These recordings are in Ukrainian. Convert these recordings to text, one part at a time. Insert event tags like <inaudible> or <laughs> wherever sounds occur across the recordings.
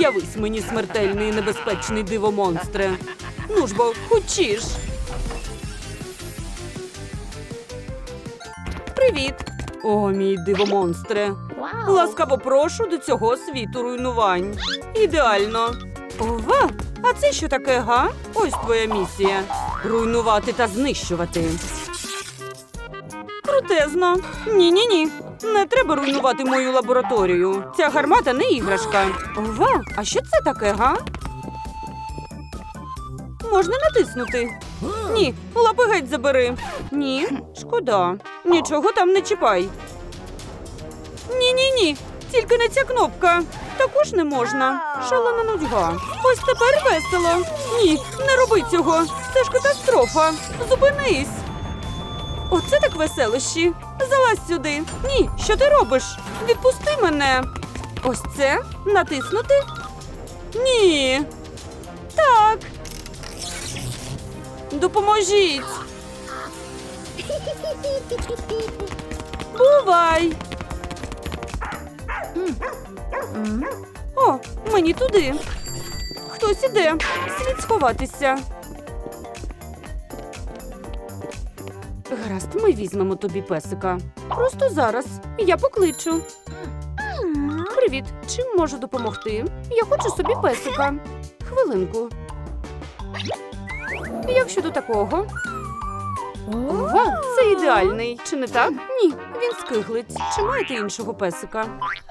Явись мені смертельний і небезпечний дивомонстре. Ну ж бо, хочеш. Привіт. О, мій дивомонстре. Ласкаво прошу до цього світу руйнувань. Ідеально. Ова, а це що таке, га? Ось твоя місія. Руйнувати та знищувати. Крутезно. Ні-ні ні. Не треба руйнувати мою лабораторію. Ця гармата не іграшка. Ова, а що це таке, га? Можна натиснути. Ні, лапи геть забери. Ні, шкода. Нічого там не чіпай. Ні, ні, ні. Тільки не ця кнопка. Також не можна. Шалена нудьга. Ось тепер весело. Ні, не роби цього. Це ж катастрофа. Зупинись. Оце так веселощі. Залазь сюди. Ні, що ти робиш? Відпусти мене. Ось це натиснути? Ні. Так. Допоможіть. Бувай. О, мені туди. Хтось іде. Слід сховатися. Гаразд, ми візьмемо тобі песика. Просто зараз. Я покличу. Привіт. Чим можу допомогти? Я хочу собі песика. Хвилинку. Як щодо такого? Ова, це ідеальний. Чи не так? Ні, він скиглить. Чи маєте іншого песика?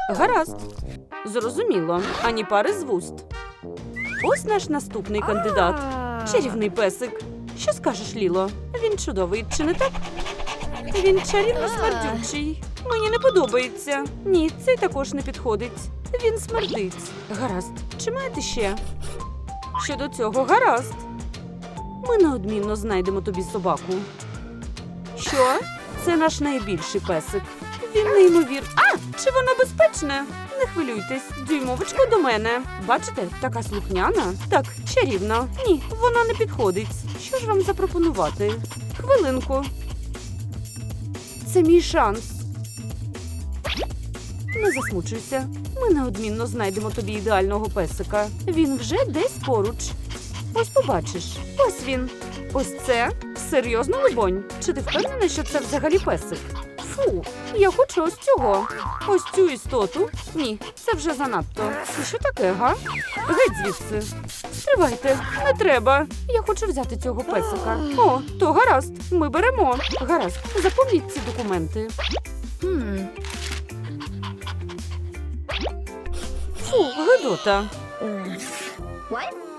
Гаразд. Зрозуміло, ані пари з вуст. Ось наш наступний кандидат. Чарівний песик. Що скажеш, Ліло? Він чудовий, чи не так? Він чарівно смердючий. Мені не подобається. Ні, цей також не підходить. Він смердить. Гаразд. Чи маєте ще? Щодо цього, гаразд. Ми неодмінно знайдемо тобі собаку. Що? Це наш найбільший песик. Він неймовір. А! Чи воно безпечне? Не хвилюйтесь, дюймовочко до мене. Бачите, така слухняна? Так, чарівна. Ні, вона не підходить. Що ж вам запропонувати? Хвилинку. Це мій шанс. Не засмучуйся. Ми неодмінно знайдемо тобі ідеального песика. Він вже десь поруч. Ось побачиш. Ось він. Ось це? Серйозно, либонь? Чи ти впевнена, що це взагалі песик? Фу, я хочу ось цього. Ось цю істоту. Ні, це вже занадто. Це що таке, га? Геть звідси. Стривайте, не треба. Я хочу взяти цього песика. О, то гаразд. Ми беремо. Гаразд, заповніть ці документи. Фу, гидота.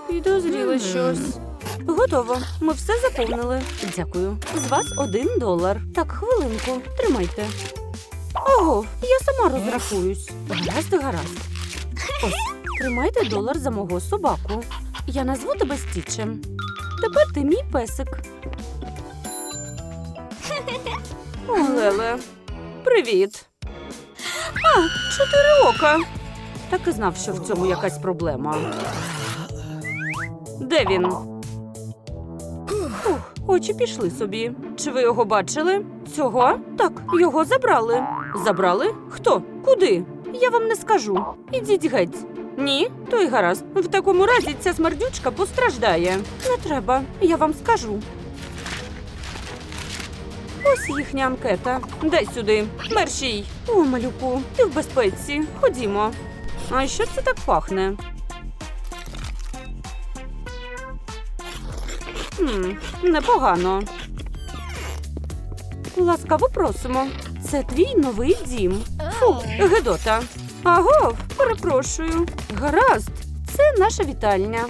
Підозріло щось. Готово. Ми все заповнили. Дякую. З вас один долар. Так, хвилинку. Тримайте. Ого, я сама розрахуюсь. Гаразд, гаразд. Ось, тримайте долар за мого собаку. Я назву тебе Стічем. Тепер ти мій песик. О, Леле. Привіт. А, чотири ока. Так і знав, що в цьому якась проблема. Де він? Очі пішли собі. Чи ви його бачили? Цього? Так, його забрали. Забрали? Хто? Куди? Я вам не скажу. Ідіть геть. Ні, то й гаразд. В такому разі ця смердючка постраждає. Не треба, я вам скажу. Ось їхня анкета. Дай сюди. Мерщій. О, малюку, ти в безпеці. Ходімо. А що це так пахне? Хм, непогано. Ласкаво просимо. Це твій новий дім. Фу, Гедота. Агов, перепрошую. Гаразд, це наша вітальня.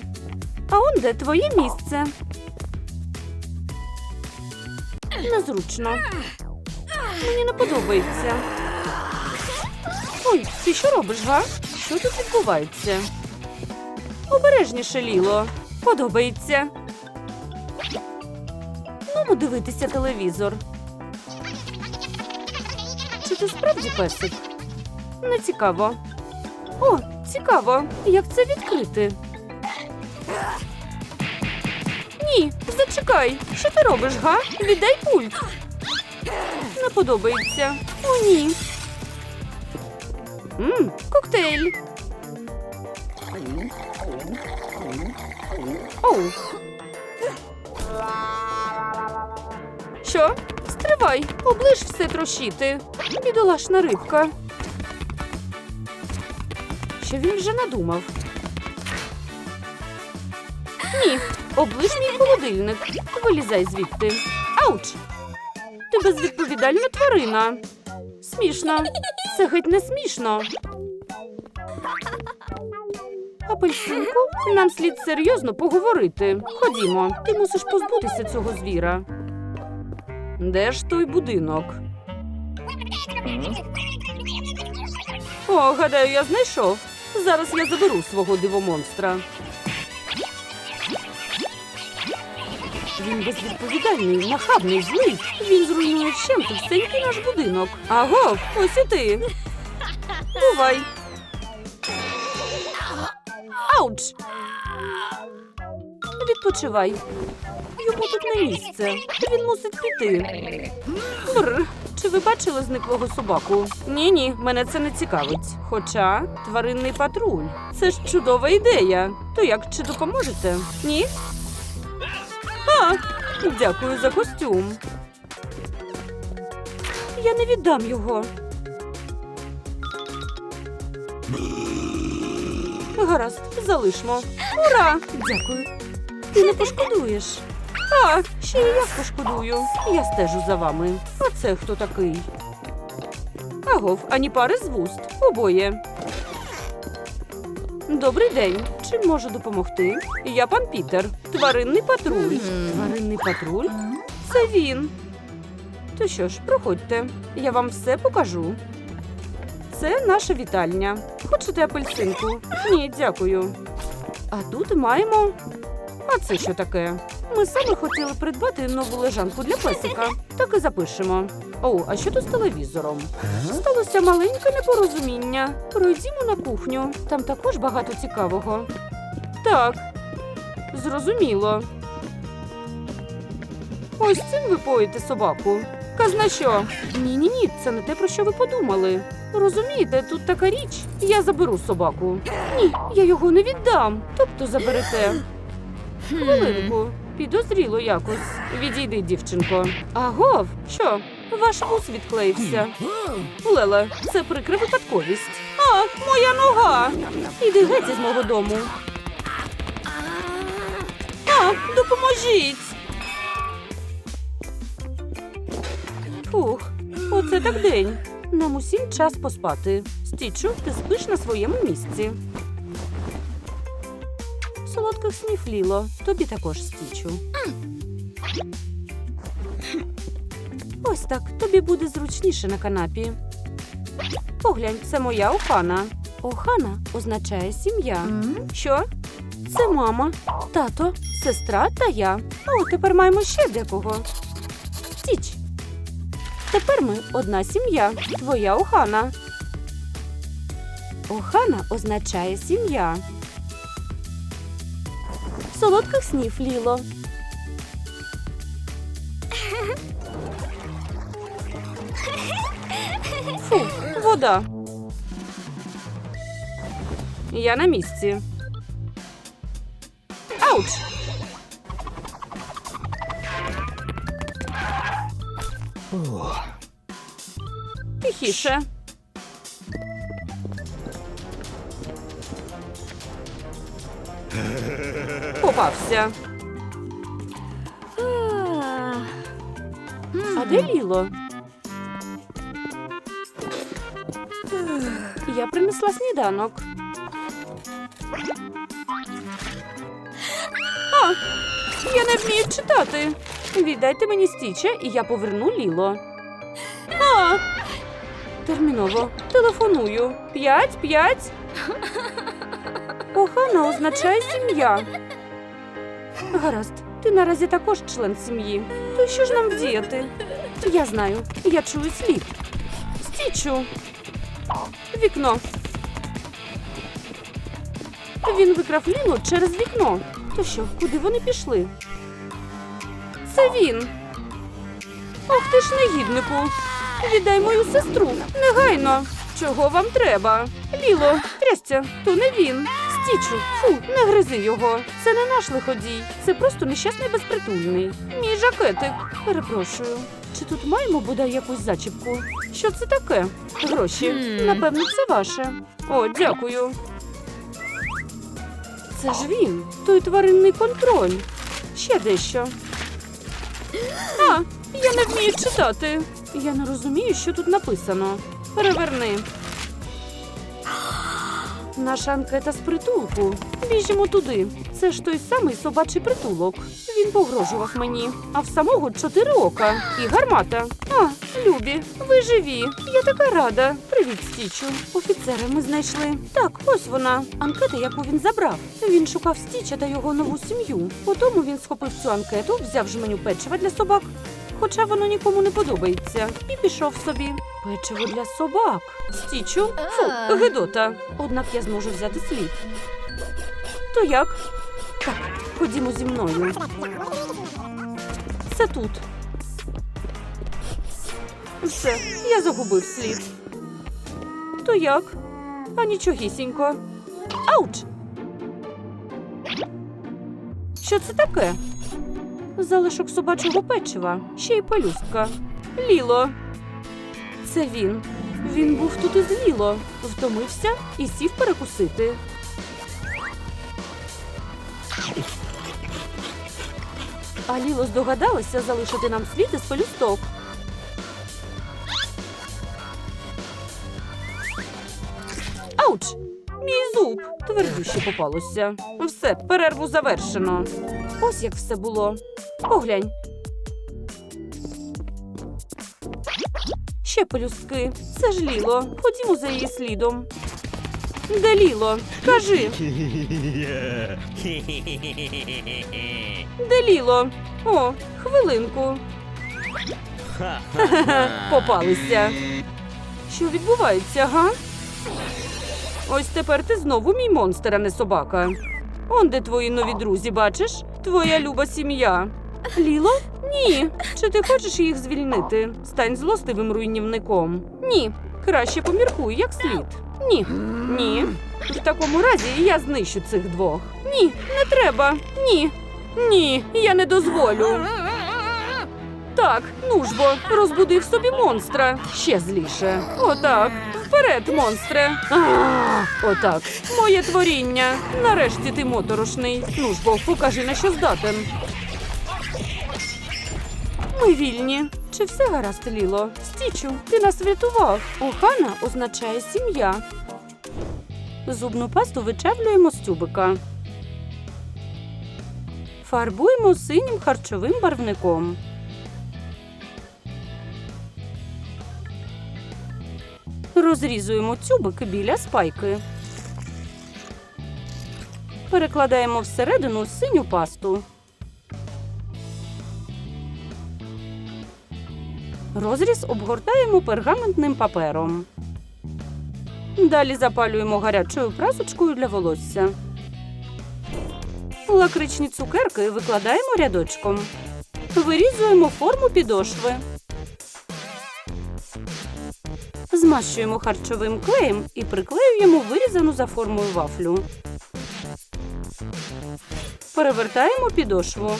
А он де твоє місце? Незручно. Мені не подобається. Ой, ти що робиш, га? Що тут відбувається? Обережніше, Ліло. Подобається. Ну, дивитися телевізор. Чи ти справді песик? Не цікаво. О, цікаво. Як це відкрити? Ні, зачекай. Що ти робиш, га? Віддай пульт. Не подобається. О, ні. Мм, коктейль. Оу. Що? Стривай, оближ все трощити. Бідолашна рибка. Що він вже надумав? Ні, оближ мій холодильник. Вилізай звідти. Ауч! Ти безвідповідальна тварина. Смішно. Це геть не смішно. Апельсинку, нам слід серйозно поговорити. Ходімо, ти мусиш позбутися цього звіра. Де ж той будинок? О, гадаю, я знайшов. Зараз я заберу свого дивомонстра. Він безвідповідальний, нахабний, злий. Він зруйнує вщент всенький наш будинок. Аго, ось і ти. Бувай. Ауч! Відпочивай. Йому тут не місце. Він мусить піти. Бррр. Чи ви бачили зниклого собаку? Ні, ні, мене це не цікавить. Хоча тваринний патруль. Це ж чудова ідея. То як чи допоможете? Ні? А, дякую за костюм. Я не віддам його. Гаразд, залишмо. Ура! Дякую. Ти не пошкодуєш. А, ще й я пошкодую. Я стежу за вами. А це хто такий? Агов, ані пари з вуст. Обоє. Добрий день. Чим можу допомогти? Я пан Пітер. Тваринний патруль. Тваринний патруль? Це він. То що ж, проходьте. Я вам все покажу. Це наша вітальня. Хочете апельсинку? Ні, дякую. А тут маємо. А це що таке? Ми саме хотіли придбати нову лежанку для песика. Так і запишемо. О, а що тут з телевізором? Сталося маленьке непорозуміння. Пройдімо на кухню. Там також багато цікавого. Так, зрозуміло. Ось цим ви поїте собаку. Казна що? Ні, ні, ні, це не те, про що ви подумали. Розумієте, тут така річ. Я заберу собаку. Ні, я його не віддам. Тобто заберете. Хвилинку. Підозріло якось. Відійди, дівчинко. Агов, що? Ваш вус відклеївся. Леле, це прикра випадковість. А, моя нога. Іди геть із мого дому. А, допоможіть. Фух, оце так день. Нам усім час поспати. Стічу, ти спиш на своєму місці. Солодких снів Ліло. Тобі також стічу. Ось так, тобі буде зручніше на канапі. Поглянь, це моя Охана. Охана означає сім'я. Що? Це мама, тато, сестра та я. О, тепер маємо ще декого. Стіч. Тепер ми одна сім'я. Твоя Охана. Охана означає сім'я. Солодких снів, Ліло. Фу, вода. Я на місці. Ауч! Тихіше. Попався. А де Ліло? Я принесла сніданок. А, я не вмію читати. Віддайте мені стіча, і я поверну Ліло. А, терміново телефоную. П'ять, п'ять. Охана означає сім'я. Гаразд, ти наразі також член сім'ї. То що ж нам вдіяти? Я знаю, я чую слід. Стічу. Вікно. Він викрав Лілу через вікно. То що, куди вони пішли? Це він. Ох ти ж негіднику. Віддай мою сестру. Негайно. Чого вам треба? Ліло, трясця, то не він. Стічу, фу, не гризи його. Це не наш лиходій, це просто нещасний безпритульний. Мій жакетик. Перепрошую. Чи тут маємо бодай якусь зачіпку? Що це таке? Гроші. Напевно, це ваше. О, дякую. Це ж він, той тваринний контроль. Ще дещо. А, я не вмію читати. Я не розумію, що тут написано. Переверни. Наша анкета з притулку. Біжимо туди. Це ж той самий собачий притулок. Він погрожував мені. А в самого чотири ока і гармата. А, Любі, ви живі. Я така рада. Привіт, Стічу. Офіцера ми знайшли. Так, ось вона. Анкета, яку він забрав. Він шукав Стіча та його нову сім'ю. Потім він схопив цю анкету, взяв жменю печива для собак. Хоча воно нікому не подобається, і пішов собі. Печиво для собак. Стічу, фу, А. гидота. Однак я зможу взяти слід. То як? Так, ходімо зі мною. Це тут. Все, я загубив слід. То як? А нічогісінько. Ауч! Що це таке? Залишок собачого печива, ще й пелюстка. Ліло. Це він. Він був тут із Ліло. Втомився і сів перекусити. А Ліло здогадалася залишити нам слід із пелюсток. Ауч! Мій зуб твердюще попалося. Все, перерву завершено. Ось як все було. Поглянь. Ще пелюстки. Це ж Ліло. Ходімо за її слідом. Де Ліло? Кажи, де Ліло? О, хвилинку. <laughs> Попалися. Що відбувається, га? Ось тепер ти знову мій монстр, а не собака. Он де твої нові друзі, бачиш? Твоя люба сім'я. Ліло? Ні. Чи ти хочеш їх звільнити? Стань злостивим руйнівником. Ні. Краще поміркуй, як слід. Ні. Ні. В такому разі я знищу цих двох. Ні, не треба. Ні. Ні, я не дозволю. Так, ну ж бо, розбудив собі монстра. Ще зліше. Отак. Вперед, монстре. Отак. Моє творіння. Нарешті ти моторошний. Ну ж бо, покажи на що здатен. Ми вільні. Чи все гаразд, Ліло? Стічу, ти нас врятував. Охана означає сім'я. Зубну пасту вичавлюємо з тюбика. Фарбуємо синім харчовим барвником. Розрізуємо тюбик біля спайки. Перекладаємо всередину синю пасту. Розріз обгортаємо пергаментним папером. Далі запалюємо гарячою прасочкою для волосся. Лакричні цукерки викладаємо рядочком. Вирізуємо форму підошви. Змащуємо харчовим клеєм і приклеюємо вирізану за формою вафлю. Перевертаємо підошву.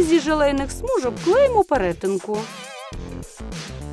Зі желейних смужок клеїмо перетинку.